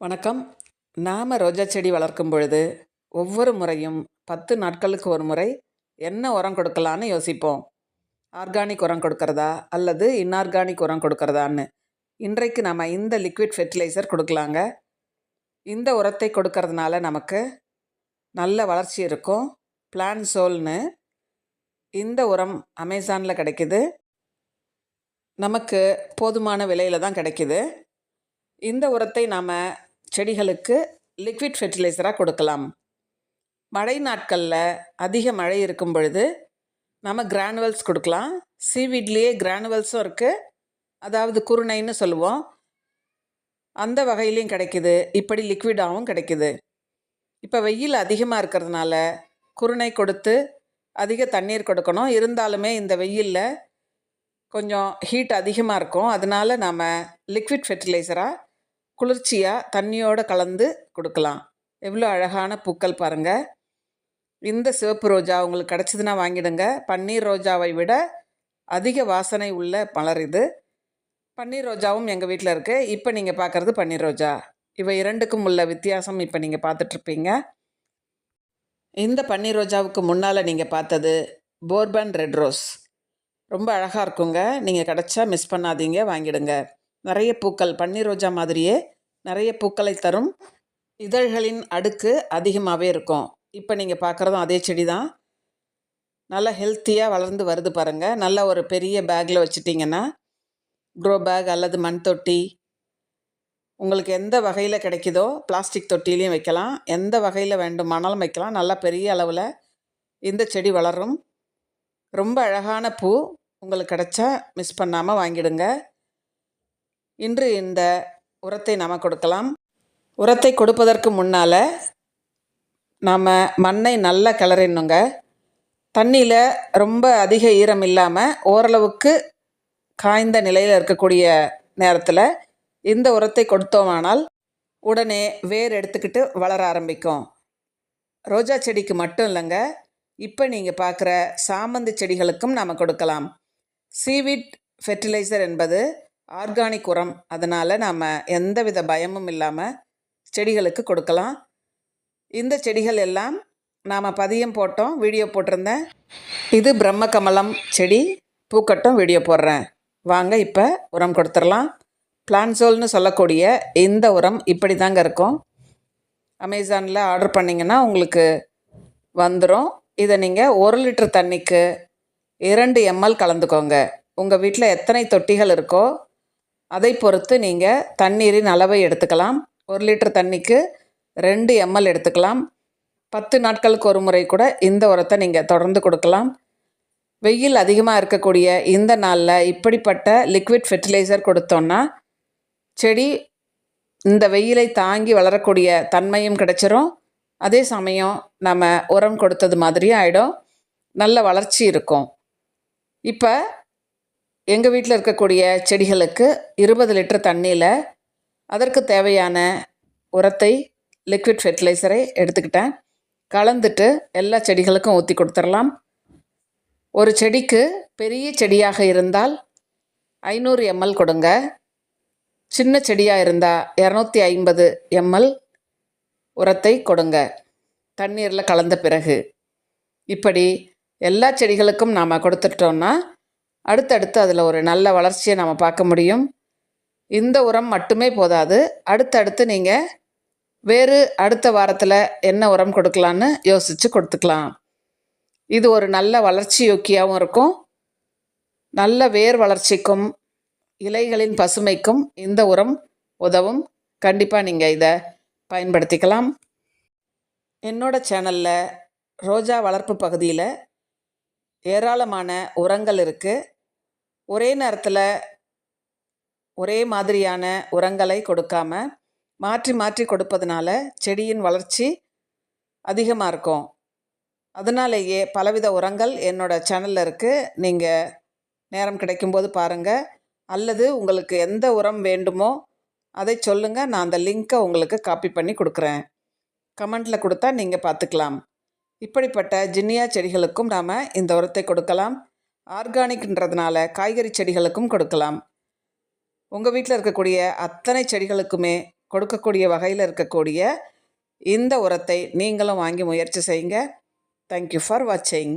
வணக்கம். நாம் ரோஜா செடி வளர்க்கும் பொழுது ஒவ்வொரு முறையும் பத்து நாட்களுக்கு ஒரு முறை என்ன உரம் கொடுக்கலான்னு யோசிப்போம். ஆர்கானிக் உரம் கொடுக்கறதா அல்லது இன்ஆர்கானிக் உரம் கொடுக்கறதான்னு. இன்றைக்கு நம்ம இந்த லிக்விட் ஃபெர்டிலைசர் கொடுக்கலாங்க. இந்த உரத்தை கொடுக்கறதுனால நமக்கு நல்ல வளர்ச்சி இருக்கும். பிளான் சோல்னு இந்த உரம் அமேசானில் கிடைக்குது. நமக்கு போதுமான விலையில் தான் கிடைக்குது. இந்த உரத்தை நாம் செடிகளுக்கு லிக்விட் ஃபெர்டிலைசராக கொடுக்கலாம். மழை நாட்களில் அதிக மழை இருக்கும் பொழுது நம்ம கிரானுவல்ஸ் கொடுக்கலாம். சீவீட்லேயே கிரானுவல்ஸும் இருக்குது அதாவது குருணைன்னு சொல்லுவோம். அந்த வகையிலையும் கிடைக்குது. இப்படி லிக்விடாகவும் கிடைக்குது. இப்போ வெயில் அதிகமாக இருக்கிறதுனால குருணை கொடுத்து அதிக தண்ணீர் கொடுக்கணும். இருந்தாலுமே இந்த வெயிலில் கொஞ்சம் ஹீட் அதிகமாக இருக்கும். அதனால நாம் லிக்விட் ஃபெர்டிலைசராக குளிர்ச்சியாக தண்ணியோடு கலந்து கொடுக்கலாம். எவ்வளோ அழகான பூக்கள் பாருங்கள் இந்த சிவப்பு ரோஜா உங்களுக்கு கிடச்சிதுன்னா வாங்கிடுங்க. பன்னீர் ரோஜாவை விட அதிக வாசனை உள்ள மலர் இது. பன்னீர் ரோஜாவும் எங்கள் வீட்டில் இருக்குது இப்போ நீங்கள் பார்க்குறது பன்னீர் ரோஜா. இவை இரண்டுக்கும் உள்ள வித்தியாசம் இப்போ நீங்கள் பார்த்துட்ருப்பீங்க இந்த பன்னீர் ரோஜாவுக்கு முன்னால் நீங்கள் பார்த்தது போர்பன் ரெட் ரோஸ். ரொம்ப அழகாக இருக்குங்க. நீங்கள் கிடச்சா மிஸ் பண்ணாதீங்க. வாங்கிடுங்க. நிறைய பூக்கள் பன்னீர் ரோஜா மாதிரியே நிறைய பூக்களை தரும். இதழ்களின் அடுக்கு அதிகமாகவே இருக்கும். இப்போ நீங்கள் பார்க்குறதும் அதே செடி தான் நல்லா ஹெல்த்தியாக வளர்ந்து வருது பாருங்கள் நல்ல ஒரு பெரிய பேக்கில் வச்சுட்டிங்கன்னா க்ரோ பேக் அல்லது மண் தொட்டி உங்களுக்கு எந்த வகையில் கிடைக்குதோ பிளாஸ்டிக் தொட்டிலையும் வைக்கலாம். எந்த வகையில் வேண்டுமானாலும் வைக்கலாம். நல்லா பெரிய அளவில் இந்த செடி வளரும். ரொம்ப அழகான பூ. உங்களுக்கு கிடைச்சா மிஸ் பண்ணாமல் வாங்கிடுங்க. இன்று இந்த உரத்தை நாம் கொடுக்கலாம். உரத்தை கொடுப்பதற்கு முன்னால் நாம் மண்ணை நல்லா கிளறிடணுங்க. தண்ணியில் ரொம்ப அதிக ஈரம் இல்லாமல் ஓரளவுக்கு காய்ந்த நிலையில் இருக்கக்கூடிய நேரத்தில் இந்த உரத்தை கொடுத்தோமானால் உடனே வேர் எடுத்துக்கிட்டு வளர ஆரம்பிக்கும். ரோஜா செடிக்கு மட்டும் இல்லைங்க இப்போ நீங்கள் பார்க்குற சாமந்தி செடிகளுக்கும் நாம் கொடுக்கலாம். சீவிட் ஃபெர்டிலைசர் என்பது ஆர்கானிக் உரம். அதனால் நாம் எந்தவித பயமும் இல்லாமல் செடிகளுக்கு கொடுக்கலாம். இந்த செடிகள் எல்லாம் நாம் பதியம் போட்டோம் வீடியோ போட்டிருந்தேன். இது பிரம்ம கமலம் செடி. பூக்கட்டும் வீடியோ போடுறேன். வாங்க இப்போ உரம் கொடுத்துடலாம். பிளான்சோல்னு சொல்லக்கூடிய இந்த உரம் இப்படி தாங்க இருக்கும். அமேசானில் ஆர்டர் பண்ணிங்கன்னா உங்களுக்கு வந்துடும் இதை நீங்கள் ஒரு லிட்டர் தண்ணிக்கு இரண்டு எம்எல் கலந்துக்கோங்க. உங்கள் வீட்டில் எத்தனை தொட்டிகள் இருக்கோ அதை பொறுத்து நீங்கள் தண்ணீரின் அளவை எடுத்துக்கலாம். ஒரு லிட்டர் தண்ணிக்கு ரெண்டு எம்எல் எடுத்துக்கலாம். பத்து நாட்களுக்கு ஒரு முறை கூட இந்த உரத்தை நீங்கள் தொடர்ந்து கொடுக்கலாம். வெயில் அதிகமாக இருக்கக்கூடிய இந்த நாளில் இப்படிப்பட்ட லிக்விட் ஃபெர்டிலைசர் கொடுத்தோன்னா செடி இந்த வெயிலை தாங்கி வளரக்கூடிய தன்மையும் கிடைச்சிரும். அதே சமயம் நம்ம உரம் கொடுத்தது மாதிரியும் ஆகிடும் நல்ல வளர்ச்சி இருக்கும். இப்போ எங்கள் வீட்டில் இருக்கக்கூடிய செடிகளுக்கு இருபது லிட்டர் தண்ணியில் அதற்கு தேவையான உரத்தை லிக்விட் ஃபெர்டிலைசரை எடுத்துக்கிட்டேன். கலந்துட்டு எல்லா செடிகளுக்கும் ஊற்றி கொடுத்துடலாம். ஒரு செடிக்கு பெரிய செடியாக இருந்தால் ஐநூறு எம்எல் கொடுங்க. சின்ன செடியாக இருந்தால் இரநூத்தி ஐம்பது எம்எல் உரத்தை கொடுங்க. தண்ணீரில் கலந்த பிறகு. இப்படி எல்லா செடிகளுக்கும் நாம் கொடுத்துட்டோன்னா அடுத்தடுத்து அதில் ஒரு நல்ல வளர்ச்சியை நம்ம பார்க்க முடியும். இந்த உரம் மட்டுமே போதாது. அடுத்தடுத்து நீங்கள் வேறு அடுத்த வாரத்தில் என்ன உரம் கொடுக்கலான்னு யோசித்து கொடுத்துக்கலாம். இது ஒரு நல்ல வளர்ச்சி யோக்கியாகவும் இருக்கும். நல்ல வேர் வளர்ச்சிக்கும் இலைகளின் பசுமைக்கும் இந்த உரம் உதவும். கண்டிப்பாக நீங்கள் இதை பயன்படுத்திக்கலாம். என்னோட சேனலில் ரோஜா வளர்ப்பு பகுதியில் ஏராளமான உரங்கள் இருக்குது ஒரே நேரத்தில் ஒரே மாதிரியான உரங்களை கொடுக்காம மாற்றி மாற்றி கொடுப்பதனால செடியின் வளர்ச்சி அதிகமாக இருக்கும். அதனாலேயே பலவித உரங்கள் என்னோடய சேனலில் இருக்குது நீங்கள் நேரம் கிடைக்கும்போது பாருங்கள் அல்லது உங்களுக்கு எந்த உரம் வேண்டுமோ அதை சொல்லுங்கள் நான் அந்த லிங்க்கை உங்களுக்கு காப்பி பண்ணி கொடுக்குறேன். கமெண்டில் கொடுத்தா நீங்கள் பார்த்துக்கலாம். இப்படிப்பட்ட ஜின்னியா செடிகளுக்கும் நாம் இந்த உரத்தை கொடுக்கலாம். ஆர்கானிக்ன்றதுனால காய்கறி செடிகளுக்கும் கொடுக்கலாம். உங்கள் வீட்டில் இருக்கக்கூடிய அத்தனை செடிகளுக்குமே கொடுக்கக்கூடிய வகையில் இருக்கக்கூடிய இந்த உரத்தை நீங்களும் வாங்கி முயற்சி செய்யுங்க. தேங்க்யூ ஃபார் வாட்சிங்